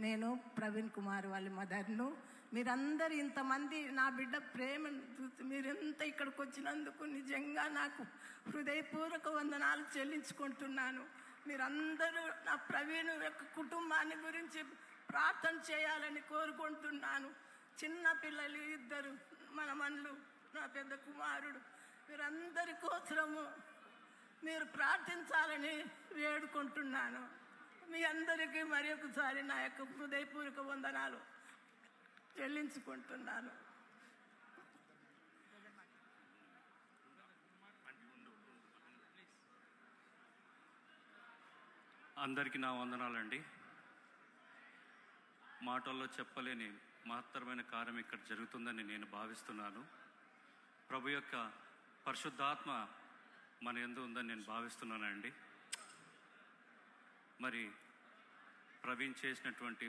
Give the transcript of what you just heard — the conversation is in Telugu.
నేను ప్రవీణ్ కుమార్ వాళ్ళ మదర్ను. మీరందరూ ఇంతమంది నా బిడ్డ ప్రేమను చూసి మీరెంత ఇక్కడికి వచ్చినందుకు నిజంగా నాకు హృదయపూర్వక వందనాలు చెల్లించుకుంటున్నాను. మీరందరూ నా ప్రవీణ్ యొక్క కుటుంబాన్ని గురించి ప్రార్థన చేయాలని కోరుకుంటున్నాను. చిన్న పిల్లలు ఇద్దరు మన మనులు నా పెద్ద కుమారుడు. మీరందరి కోసము మీరు ప్రార్థించాలని వేడుకుంటున్నాను. మీ అందరికీ మరి ఒకసారి నా యొక్క హృదయపూర్వక వందనాలు చెల్లించుకుంటున్నాను. అందరికీ నా వందనాలండి. మాటల్లో చెప్పలేని మహత్తరమైన కార్యం ఇక్కడ జరుగుతుందని నేను భావిస్తున్నాను. ప్రభు యొక్క పరిశుద్ధాత్మ మన ఎందు ఉందని నేను భావిస్తున్నానండి. మరి ప్రవీణ్ చేసినటువంటి